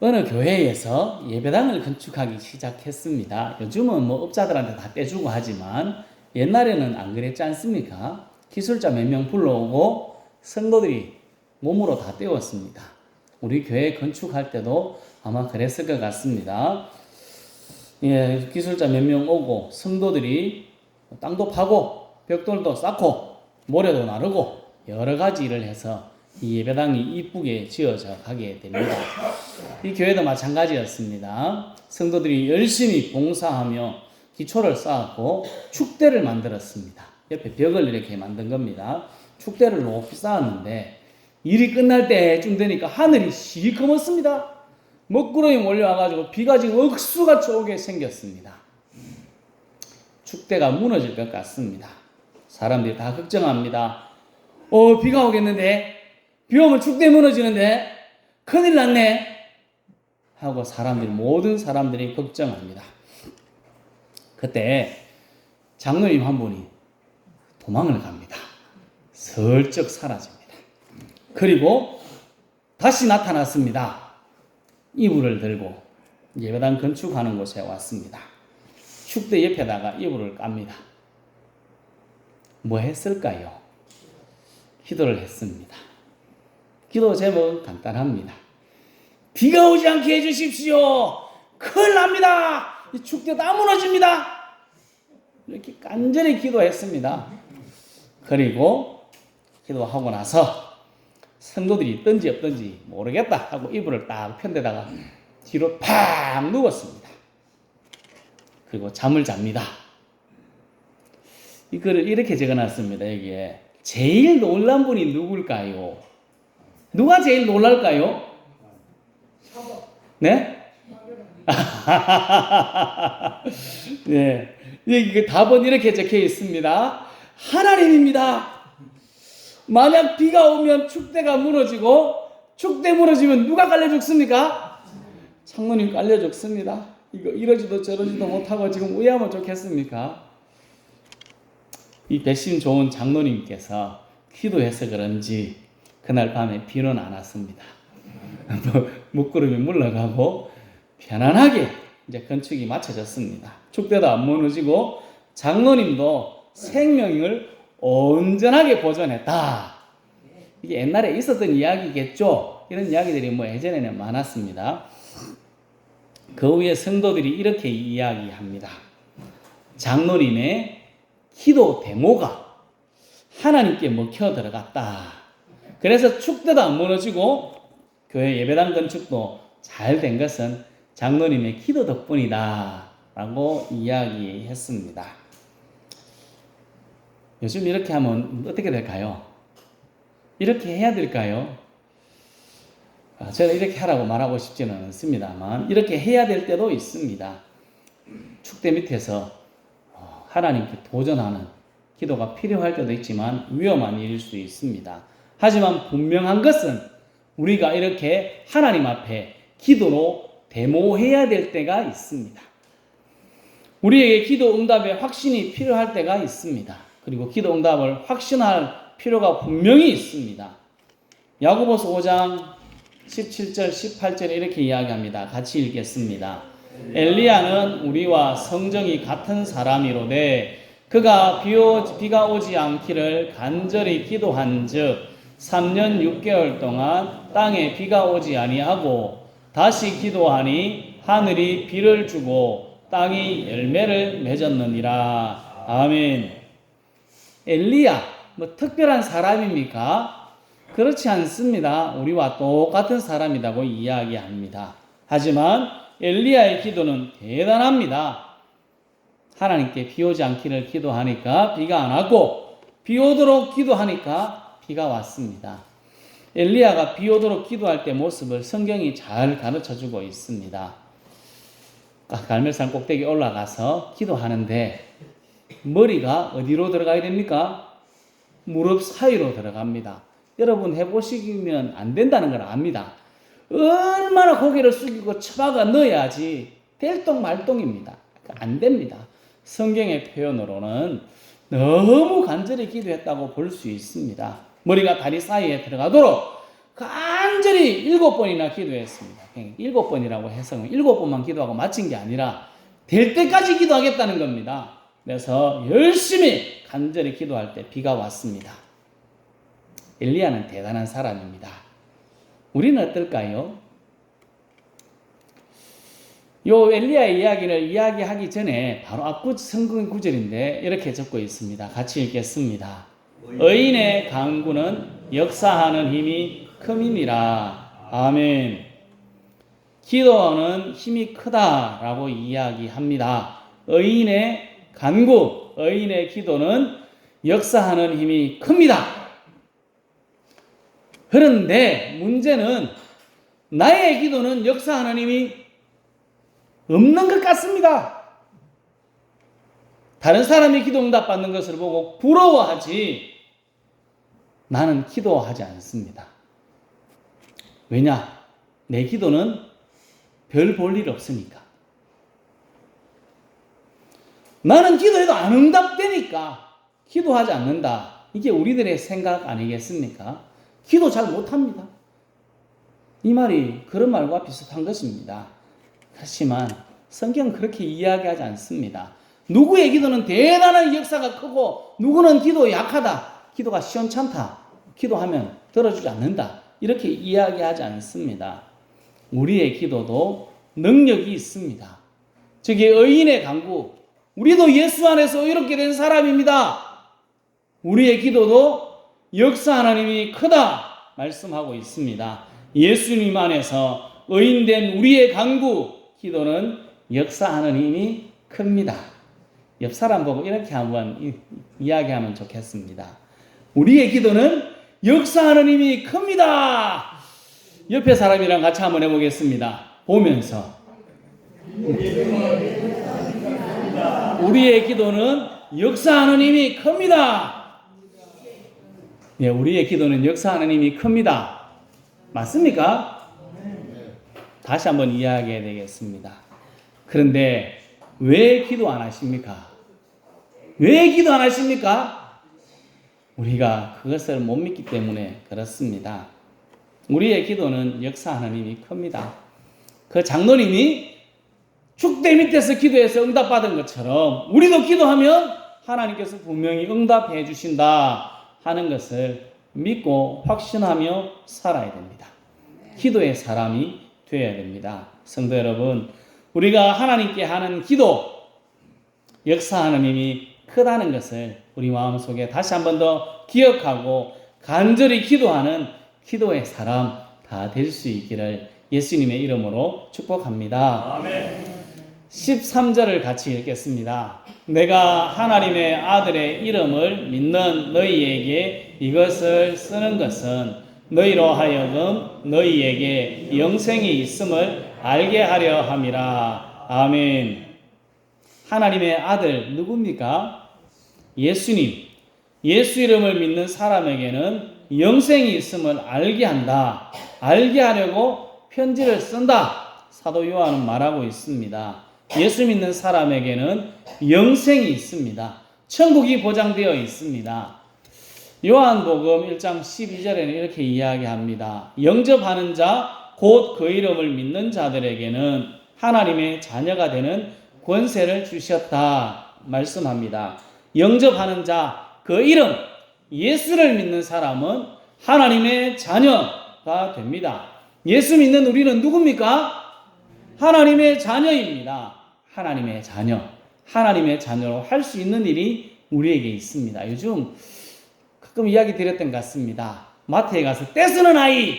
어느 교회에서 예배당을 건축하기 시작했습니다. 요즘은 뭐 업자들한테 다 떼주고 하지만 옛날에는 안 그랬지 않습니까? 기술자 몇 명 불러오고 성도들이 몸으로 다 떼웠습니다. 우리 교회 건축할 때도 아마 그랬을 것 같습니다. 예, 기술자 몇 명 오고 성도들이 땅도 파고 벽돌도 쌓고 모래도 나르고 여러 가지 일을 해서 이 예배당이 이쁘게 지어져 가게 됩니다. 이 교회도 마찬가지였습니다. 성도들이 열심히 봉사하며 기초를 쌓았고 축대를 만들었습니다. 옆에 벽을 이렇게 만든 겁니다. 축대를 높이 쌓았는데 일이 끝날 때쯤 되니까 하늘이 시커멓습니다. 먹구름이 몰려와가지고 비가 지금 억수같이 오게 생겼습니다. 축대가 무너질 것 같습니다. 사람들이 다 걱정합니다. 어, 비가 오겠는데? 비 오면 축대 무너지는데? 큰일 났네? 하고 사람들이, 모든 사람들이 걱정합니다. 그때 장로님 한 분이 도망을 갑니다. 슬쩍 사라집니다. 그리고 다시 나타났습니다. 이불을 들고 예배당 건축하는 곳에 왔습니다. 축대 옆에다가 이불을 깝니다. 뭐 했을까요? 기도를 했습니다. 기도 제목은 간단합니다. 비가 오지 않게 해주십시오. 큰일 납니다. 이 축대 다 무너집니다. 이렇게 간절히 기도했습니다. 그리고 기도하고 나서 성도들이 있든지 없든지 모르겠다 하고 이불을 딱 편대다가 뒤로 팍 누웠습니다. 그리고 잠을 잡니다. 이거를 이렇게 적어놨습니다. 여기에 제일 놀란 분이 누굴까요? 누가 제일 놀랄까요? 네? 네. 여기 그 답은 이렇게 적혀 있습니다. 하나님입니다. 만약 비가 오면 축대가 무너지고 축대 무너지면 누가 깔려 죽습니까? 장로님 깔려 죽습니다. 이거 이러지도 저러지도 못하고 지금 의하면 좋겠습니까? 이 배심 좋은 장로님께서 기도해서 그런지 그날 밤에 비는 안 왔습니다. 먹구름이 물러가고 편안하게 이제 건축이 마쳐졌습니다. 축대도 안 무너지고 장로님도 생명을 온전하게 보존했다. 이게 옛날에 있었던 이야기겠죠. 이런 이야기들이 뭐 예전에는 많았습니다. 그 후에 성도들이 이렇게 이야기합니다. 장로님의 기도 데모가 하나님께 먹혀 들어갔다. 그래서 축대도 안 무너지고 교회 예배당 건축도 잘 된 것은 장로님의 기도 덕분이다. 라고 이야기했습니다. 요즘 이렇게 하면 어떻게 될까요? 이렇게 해야 될까요? 아, 저는 이렇게 하라고 말하고 싶지는 않습니다만, 이렇게 해야 될 때도 있습니다. 축대 밑에서 어, 하나님께 도전하는 기도가 필요할 때도 있지만 위험한 일일 수도 있습니다. 하지만 분명한 것은 우리가 이렇게 하나님 앞에 기도로 데모해야 될 때가 있습니다. 우리에게 기도 응답의 확신이 필요할 때가 있습니다. 그리고 기도 응답을 확신할 필요가 분명히 있습니다. 야고보서 5장 17절 18절에 이렇게 이야기합니다. 같이 읽겠습니다. 엘리야는 우리와 성정이 같은 사람이로되 그가 비가 오지 않기를 간절히 기도한 즉 3년 6개월 동안 땅에 비가 오지 아니하고 다시 기도하니 하늘이 비를 주고 땅이 열매를 맺었느니라. 아멘. 엘리야, 뭐 특별한 사람입니까? 그렇지 않습니다. 우리와 똑같은 사람이라고 이야기합니다. 하지만 엘리야의 기도는 대단합니다. 하나님께 비 오지 않기를 기도하니까 비가 안 왔고 비 오도록 기도하니까 비가 왔습니다. 엘리야가 비 오도록 기도할 때 모습을 성경이 잘 가르쳐 주고 있습니다. 갈멜산 꼭대기 올라가서 기도하는데 머리가 어디로 들어가야 됩니까? 무릎 사이로 들어갑니다. 여러분 해보시면 안 된다는 걸 압니다. 얼마나 고개를 숙이고 처박아 넣어야지 될똥 말똥입니다. 안 됩니다. 성경의 표현으로는 너무 간절히 기도했다고 볼 수 있습니다. 머리가 다리 사이에 들어가도록 간절히 일곱 번이나 기도했습니다. 그냥 일곱 번이라고 해서 일곱 번만 기도하고 마친 게 아니라 될 때까지 기도하겠다는 겁니다. 그래서 열심히 간절히 기도할 때 비가 왔습니다. 엘리야는 대단한 사람입니다. 우리는 어떨까요? 요 엘리야의 이야기를 이야기하기 전에 바로 앞구 성경 구절인데 이렇게 적고 있습니다. 같이 읽겠습니다. 의인의 강구는 역사하는 힘이 큼이니라. 아멘. 기도는 힘이 크다라고 이야기합니다. 의인의 간구, 의인의 기도는 역사하는 힘이 큽니다. 그런데 문제는 나의 기도는 역사하는 힘이 없는 것 같습니다. 다른 사람이 기도 응답 받는 것을 보고 부러워하지 나는 기도하지 않습니다. 왜냐? 내 기도는 별 볼 일 없으니까. 나는 기도해도 안 응답되니까 기도하지 않는다. 이게 우리들의 생각 아니겠습니까? 기도 잘 못합니다. 이 말이 그런 말과 비슷한 것입니다. 하지만 성경은 그렇게 이야기하지 않습니다. 누구의 기도는 대단한 역사가 크고 누구는 기도 약하다. 기도가 시원찮다. 기도하면 들어주지 않는다. 이렇게 이야기하지 않습니다. 우리의 기도도 능력이 있습니다. 저기 의인의 강구. 우리도 예수 안에서 이렇게 된 사람입니다. 우리의 기도도 역사 하나님이 크다 말씀하고 있습니다. 예수님 안에서 의인된 우리의 강구 기도는 역사하는 힘이 큽니다. 옆 사람 보고 이렇게 한번 이야기하면 좋겠습니다. 우리의 기도는 역사하는 힘이 큽니다. 옆에 사람이랑 같이 한번 해보겠습니다. 보면서. 우리의 기도는 역사하는 힘이 큽니다. 예, 우리의 기도는 역사하는 힘이 큽니다. 맞습니까? 다시 한번 이야기해야 되겠습니다. 그런데 왜 기도 안 하십니까? 왜 기도 안 하십니까? 우리가 그것을 못 믿기 때문에 그렇습니다. 우리의 기도는 역사하는 힘이 큽니다. 그 장로님이 축대 밑에서 기도해서 응답받은 것처럼 우리도 기도하면 하나님께서 분명히 응답해 주신다 하는 것을 믿고 확신하며 살아야 됩니다. 기도의 사람이 되어야 됩니다. 성도 여러분, 우리가 하나님께 하는 기도, 역사하는 힘이 크다는 것을 우리 마음속에 다시 한 번 더 기억하고 간절히 기도하는 기도의 사람 다 될 수 있기를 예수님의 이름으로 축복합니다. 아멘. 13절을 같이 읽겠습니다. 내가 하나님의 아들의 이름을 믿는 너희에게 이것을 쓰는 것은 너희로 하여금 너희에게 영생이 있음을 알게 하려 함이라. 아멘. 하나님의 아들 누굽니까? 예수님. 예수 이름을 믿는 사람에게는 영생이 있음을 알게 한다. 알게 하려고 편지를 쓴다. 사도 요한은 말하고 있습니다. 예수 믿는 사람에게는 영생이 있습니다. 천국이 보장되어 있습니다. 요한복음 1장 12절에는 이렇게 이야기합니다. 영접하는 자, 곧 그 이름을 믿는 자들에게는 하나님의 자녀가 되는 권세를 주셨다. 말씀합니다. 영접하는 자, 그 이름, 예수를 믿는 사람은 하나님의 자녀가 됩니다. 예수 믿는 우리는 누굽니까? 하나님의 자녀입니다. 하나님의 자녀. 하나님의 자녀로 할 수 있는 일이 우리에게 있습니다. 요즘 가끔 이야기 드렸던 것 같습니다. 마트에 가서 떼쓰는 아이.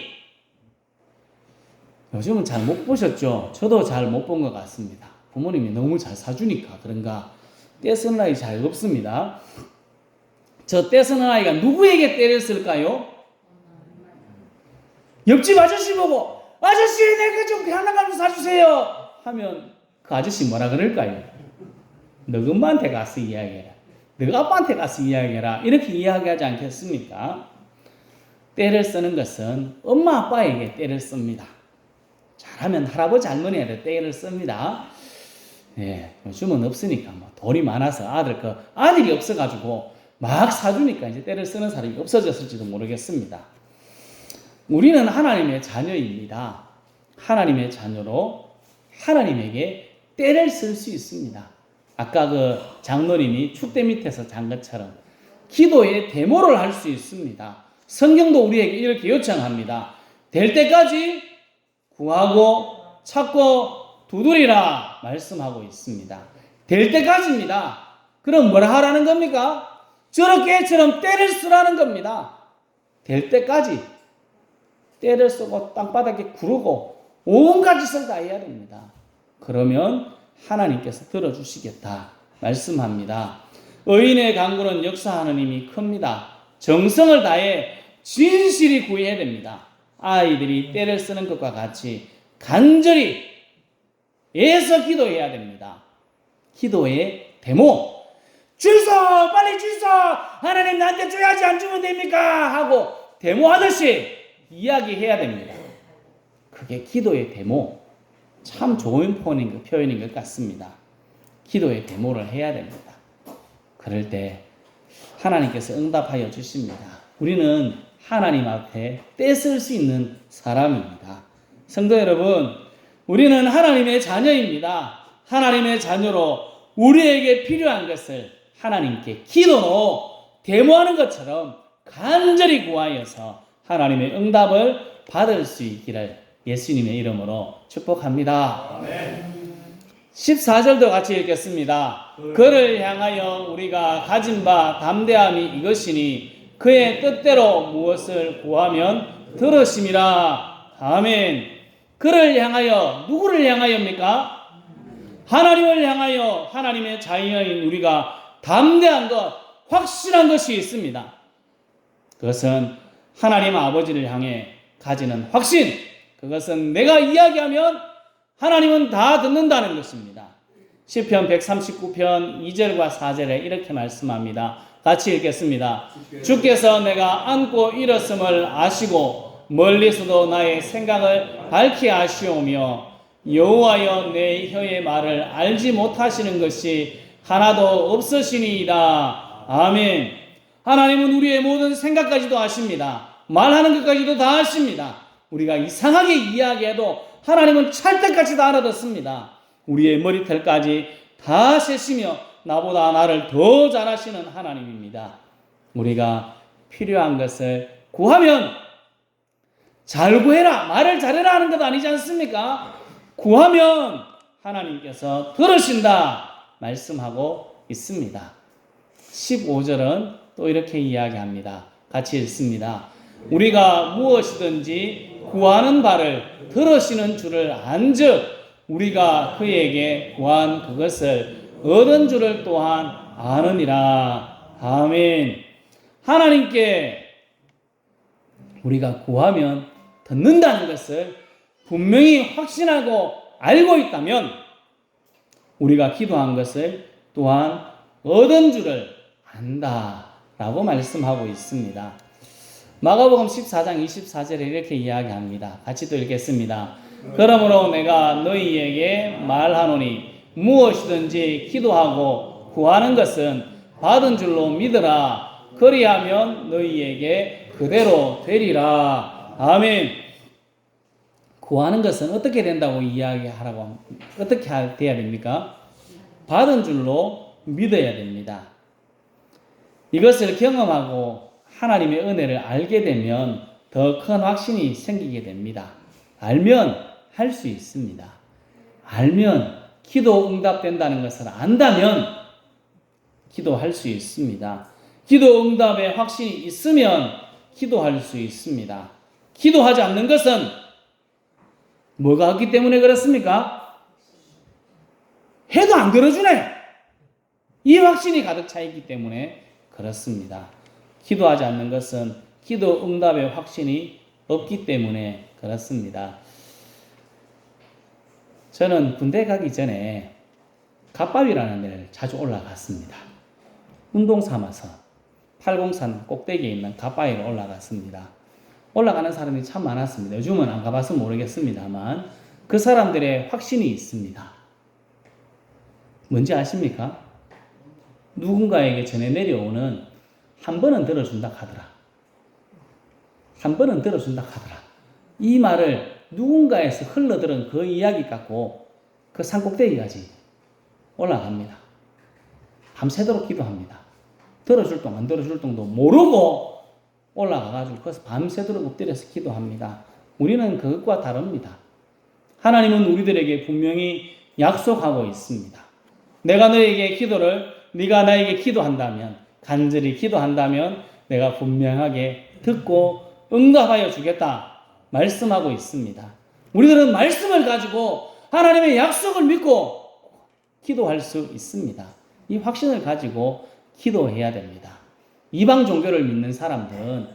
요즘은 잘 못 보셨죠? 저도 잘 못 본 것 같습니다. 부모님이 너무 잘 사주니까 그런가 떼쓰는 아이 잘 없습니다. 저 떼쓰는 아이가 누구에게 때렸을까요? 옆집 아저씨 보고 아저씨 내가 좀 하나만 좀 사주세요 하면 그 아저씨 뭐라 그럴까요? 너 엄마한테 가서 이야기해라. 너 아빠한테 가서 이야기해라. 이렇게 이야기하지 않겠습니까? 때를 쓰는 것은 엄마 아빠에게 때를 씁니다. 잘하면 할아버지 할머니한테 때를 씁니다. 예, 요즘은 없으니까 뭐 돈이 많아서 아들 그 아들이 없어가지고 막 사주니까 이제 때를 쓰는 사람이 없어졌을지도 모르겠습니다. 우리는 하나님의 자녀입니다. 하나님의 자녀로 하나님에게 때를 쓸 수 있습니다. 아까 그 장로님이 축대 밑에서 잔 것처럼 기도의 데모를 할 수 있습니다. 성경도 우리에게 이렇게 요청합니다. 될 때까지 구하고 찾고 두드리라 말씀하고 있습니다. 될 때까지입니다. 그럼 뭐라 하라는 겁니까? 저렇게 처럼 때를 쓰라는 겁니다. 될 때까지 때를 쓰고 땅바닥에 구르고 온갖 짓을 다 해야 됩니다. 그러면 하나님께서 들어주시겠다 말씀합니다. 의인의 강구는 역사하는 힘이 큽니다. 정성을 다해 진실이 구해야 됩니다. 아이들이 때를 쓰는 것과 같이 간절히 애써 기도해야 됩니다. 기도의 데모. 주소! 빨리 주소! 하나님 나한테 줘야지 안 주면 됩니까? 하고 데모하듯이 이야기해야 됩니다. 그게 기도의 데모. 참 좋은 표현인 것 같습니다. 기도의 데모를 해야 됩니다. 그럴 때 하나님께서 응답하여 주십니다. 우리는 하나님 앞에 떼쓸 수 있는 사람입니다. 성도 여러분, 우리는 하나님의 자녀입니다. 하나님의 자녀로 우리에게 필요한 것을 하나님께 기도로 데모하는 것처럼 간절히 구하여서 하나님의 응답을 받을 수 있기를 예수님의 이름으로 축복합니다. 14절도 같이 읽겠습니다. 그를 향하여 우리가 가진 바 담대함이 이것이니 그의 뜻대로 무엇을 구하면 들으심이라. 아멘. 그를 향하여 누구를 향하여입니까? 하나님을 향하여 하나님의 자녀인 우리가 담대한 것, 확실한 것이 있습니다. 그것은 하나님 아버지를 향해 가지는 확신. 그것은 내가 이야기하면 하나님은 다 듣는다는 것입니다. 시편 139편 2절과 4절에 이렇게 말씀합니다. 같이 읽겠습니다. 주께서 내가 안고 일었음을 아시고 멀리서도 나의 생각을 밝히 아시오며 여호와여 내 혀의 말을 알지 못하시는 것이 하나도 없으시니이다. 아멘. 하나님은 우리의 모든 생각까지도 아십니다. 말하는 것까지도 다 아십니다. 우리가 이상하게 이야기해도 하나님은 찰떡같이 다 알아듣습니다. 우리의 머리털까지 다 세시며 나보다 나를 더 잘하시는 하나님입니다. 우리가 필요한 것을 구하면 잘 구해라, 말을 잘해라 하는 것 아니지 않습니까? 구하면 하나님께서 들으신다 말씀하고 있습니다. 15절은 또 이렇게 이야기합니다. 같이 읽습니다. 우리가 무엇이든지 구하는 바를 들으시는 줄을 안즉 우리가 그에게 구한 그것을 얻은 줄을 또한 아느니라. 아멘. 하나님께 우리가 구하면 듣는다는 것을 분명히 확신하고 알고 있다면 우리가 기도한 것을 또한 얻은 줄을 안다라고 말씀하고 있습니다. 마가복음 14장 24절에 이렇게 이야기합니다. 같이 또 읽겠습니다. 그러므로 내가 너희에게 말하노니 무엇이든지 기도하고 구하는 것은 받은 줄로 믿으라. 그리하면 너희에게 그대로 되리라. 아멘. 구하는 것은 어떻게 된다고 이야기하라고 어떻게 돼야 됩니까? 받은 줄로 믿어야 됩니다. 이것을 경험하고 하나님의 은혜를 알게 되면 더 큰 확신이 생기게 됩니다. 알면 할 수 있습니다. 알면 기도 응답된다는 것을 안다면 기도할 수 있습니다. 기도 응답의 확신이 있으면 기도할 수 있습니다. 기도하지 않는 것은 뭐가 없기 때문에 그렇습니까? 해도 안 들어주네. 이 확신이 가득 차 있기 때문에 그렇습니다. 기도하지 않는 것은 기도 응답의 확신이 없기 때문에 그렇습니다. 저는 군대 가기 전에 갑밥이라는 데를 자주 올라갔습니다. 운동 삼아서 팔공산 꼭대기에 있는 갑바위로 올라갔습니다. 올라가는 사람이 참 많았습니다. 요즘은 안 가봐서 모르겠습니다만 그 사람들의 확신이 있습니다. 뭔지 아십니까? 누군가에게 전해 내려오는 한 번은 들어준다 하더라. 한 번은 들어준다 하더라. 이 말을 누군가에서 흘러들은 그 이야기 갖고 그 산꼭대기까지 올라갑니다. 밤새도록 기도합니다. 들어줄 동 안 들어줄 동도 모르고 올라가가지고 거기서 밤새도록 엎드려서 기도합니다. 우리는 그것과 다릅니다. 하나님은 우리들에게 분명히 약속하고 있습니다. 내가 너에게 기도를 네가 나에게 기도한다면 간절히 기도한다면 내가 분명하게 듣고 응답하여 주겠다 말씀하고 있습니다. 우리들은 말씀을 가지고 하나님의 약속을 믿고 기도할 수 있습니다. 이 확신을 가지고 기도해야 됩니다. 이방 종교를 믿는 사람들은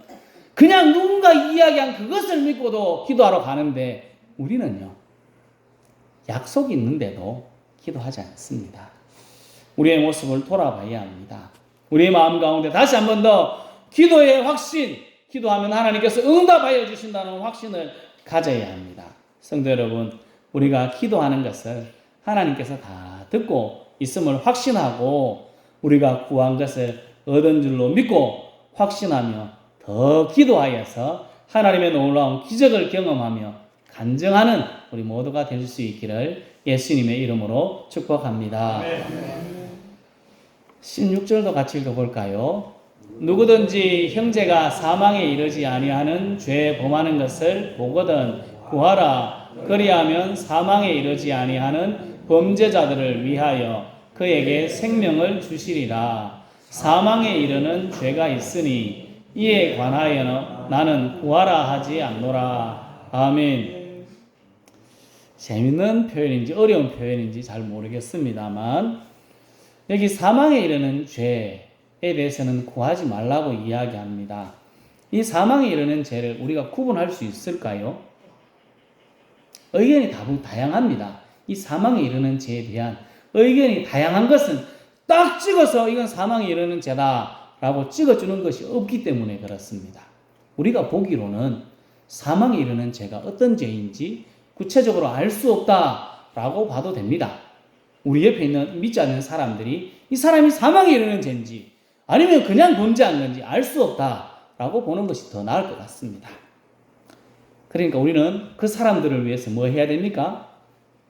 그냥 누군가 이야기한 그것을 믿고도 기도하러 가는데 우리는요, 약속이 있는데도 기도하지 않습니다. 우리의 모습을 돌아봐야 합니다. 우리의 마음 가운데 다시 한 번 더 기도의 확신, 기도하면 하나님께서 응답하여 주신다는 확신을 가져야 합니다. 성도 여러분, 우리가 기도하는 것을 하나님께서 다 듣고 있음을 확신하고 우리가 구한 것을 얻은 줄로 믿고 확신하며 더 기도하여서 하나님의 놀라운 기적을 경험하며 간증하는 우리 모두가 될 수 있기를 예수님의 이름으로 축복합니다. 16절도 같이 읽어볼까요? 누구든지 형제가 사망에 이르지 아니하는 죄 범하는 것을 보거든 구하라 그리하면 사망에 이르지 아니하는 범죄자들을 위하여 그에게 생명을 주시리라 사망에 이르는 죄가 있으니 이에 관하여는 나는 구하라 하지 않노라 아멘 재밌는 표현인지 어려운 표현인지 잘 모르겠습니다만 여기 사망에 이르는 죄에 대해서는 구하지 말라고 이야기합니다. 이 사망에 이르는 죄를 우리가 구분할 수 있을까요? 의견이 다분 다양합니다. 이 사망에 이르는 죄에 대한 의견이 다양한 것은 딱 찍어서 이건 사망에 이르는 죄다라고 찍어주는 것이 없기 때문에 그렇습니다. 우리가 보기로는 사망에 이르는 죄가 어떤 죄인지 구체적으로 알 수 없다라고 봐도 됩니다. 우리 옆에 있는 믿지 않는 사람들이 이 사람이 사망에 이르는 죄인지 아니면 그냥 범죄한 건지 알 수 없다라고 보는 것이 더 나을 것 같습니다. 그러니까 우리는 그 사람들을 위해서 뭐 해야 됩니까?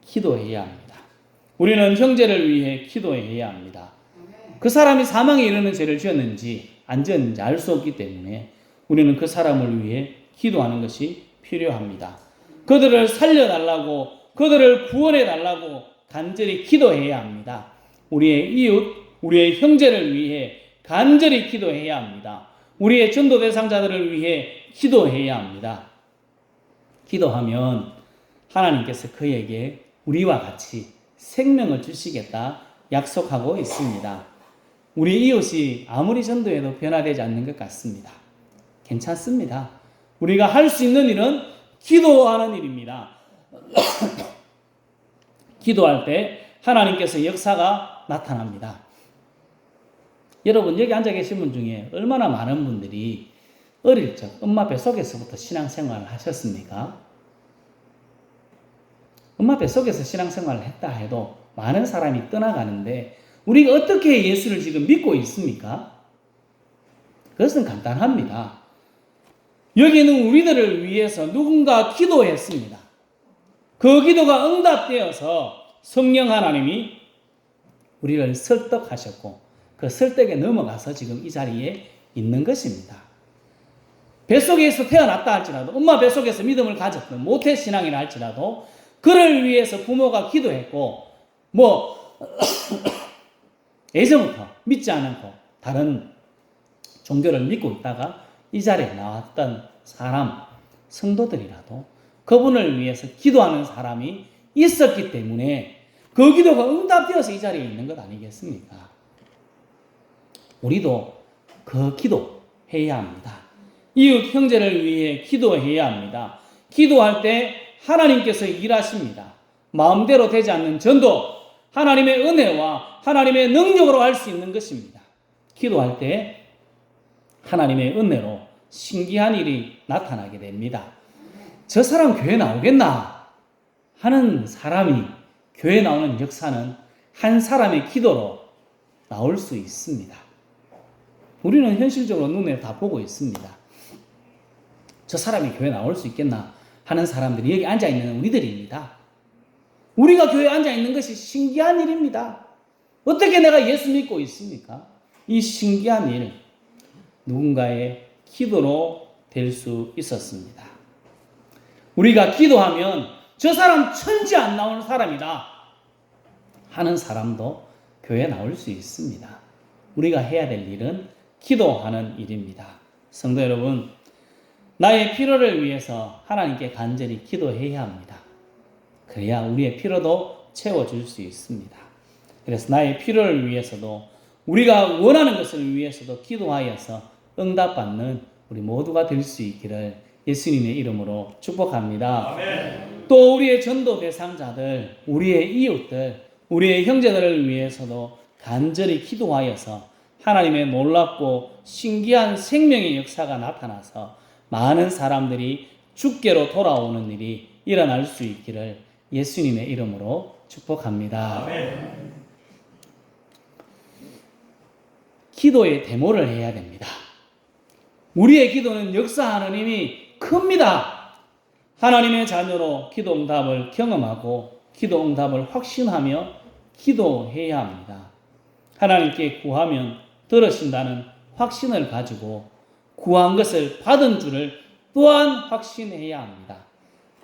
기도해야 합니다. 우리는 형제를 위해 기도해야 합니다. 그 사람이 사망에 이르는 죄를 지었는지 안 지었는지 알 수 없기 때문에 우리는 그 사람을 위해 기도하는 것이 필요합니다. 그들을 살려달라고, 그들을 구원해달라고 간절히 기도해야 합니다. 우리의 이웃, 우리의 형제를 위해 간절히 기도해야 합니다. 우리의 전도 대상자들을 위해 기도해야 합니다. 기도하면 하나님께서 그에게 우리와 같이 생명을 주시겠다 약속하고 있습니다. 우리 이웃이 아무리 전도해도 변화되지 않는 것 같습니다. 괜찮습니다. 우리가 할 수 있는 일은 기도하는 일입니다. 기도할 때 하나님께서 역사가 나타납니다. 여러분 여기 앉아 계신 분 중에 얼마나 많은 분들이 어릴 적 엄마 뱃속에서부터 신앙생활을 하셨습니까? 엄마 뱃속에서 신앙생활을 했다 해도 많은 사람이 떠나가는데 우리가 어떻게 예수를 지금 믿고 있습니까? 그것은 간단합니다. 여기는 우리들을 위해서 누군가 기도했습니다. 그 기도가 응답되어서 성령 하나님이 우리를 설득하셨고 그 설득에 넘어가서 지금 이 자리에 있는 것입니다. 뱃속에서 태어났다 할지라도 엄마 뱃속에서 믿음을 가졌던 모태 신앙이라 할지라도 그를 위해서 부모가 기도했고 뭐 예전부터 믿지 않고 다른 종교를 믿고 있다가 이 자리에 나왔던 사람 성도들이라도 그분을 위해서 기도하는 사람이 있었기 때문에 그 기도가 응답되어서 이 자리에 있는 것 아니겠습니까? 우리도 그 기도 해야 합니다. 이웃 형제를 위해 기도해야 합니다. 기도할 때 하나님께서 일하십니다. 마음대로 되지 않는 전도, 하나님의 은혜와 하나님의 능력으로 할 수 있는 것입니다. 기도할 때 하나님의 은혜로 신기한 일이 나타나게 됩니다. 저 사람 교회 나오겠나 하는 사람이 교회 나오는 역사는 한 사람의 기도로 나올 수 있습니다. 우리는 현실적으로 눈에 다 보고 있습니다. 저 사람이 교회 나올 수 있겠나 하는 사람들이 여기 앉아 있는 우리들입니다. 우리가 교회에 앉아 있는 것이 신기한 일입니다. 어떻게 내가 예수 믿고 있습니까? 이 신기한 일, 누군가의 기도로 될 수 있었습니다. 우리가 기도하면 저 사람 천지 안 나오는 사람이다 하는 사람도 교회에 나올 수 있습니다. 우리가 해야 될 일은 기도하는 일입니다. 성도 여러분, 나의 필요를 위해서 하나님께 간절히 기도해야 합니다. 그래야 우리의 필요도 채워줄 수 있습니다. 그래서 나의 필요를 위해서도 우리가 원하는 것을 위해서도 기도하여서 응답받는 우리 모두가 될 수 있기를 예수님의 이름으로 축복합니다. 또 우리의 전도 대상자들, 우리의 이웃들, 우리의 형제들을 위해서도 간절히 기도하여서 하나님의 놀랍고 신기한 생명의 역사가 나타나서 많은 사람들이 죽게로 돌아오는 일이 일어날 수 있기를 예수님의 이름으로 축복합니다. 기도의 데모를 해야 됩니다. 우리의 기도는 역사하는 힘이 큽니다. 하나님의 자녀로 기도 응답을 경험하고 기도 응답을 확신하며 기도해야 합니다. 하나님께 구하면 들으신다는 확신을 가지고 구한 것을 받은 줄을 또한 확신해야 합니다.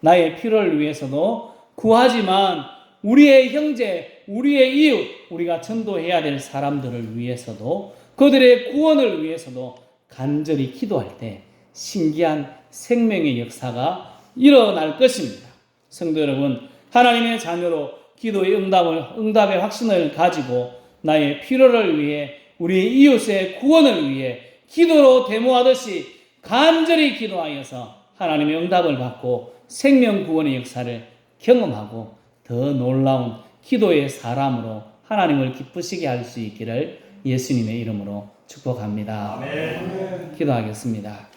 나의 필요를 위해서도 구하지만 우리의 형제, 우리의 이웃, 우리가 전도해야 될 사람들을 위해서도 그들의 구원을 위해서도 간절히 기도할 때 신기한 생명의 역사가 일어날 것입니다. 성도 여러분, 하나님의 자녀로 기도의 응답을, 응답의 확신을 가지고 나의 필요를 위해 우리 이웃의 구원을 위해 기도로 데모하듯이 간절히 기도하여서 하나님의 응답을 받고 생명 구원의 역사를 경험하고 더 놀라운 기도의 사람으로 하나님을 기쁘시게 할 수 있기를 예수님의 이름으로 축복합니다. 기도하겠습니다.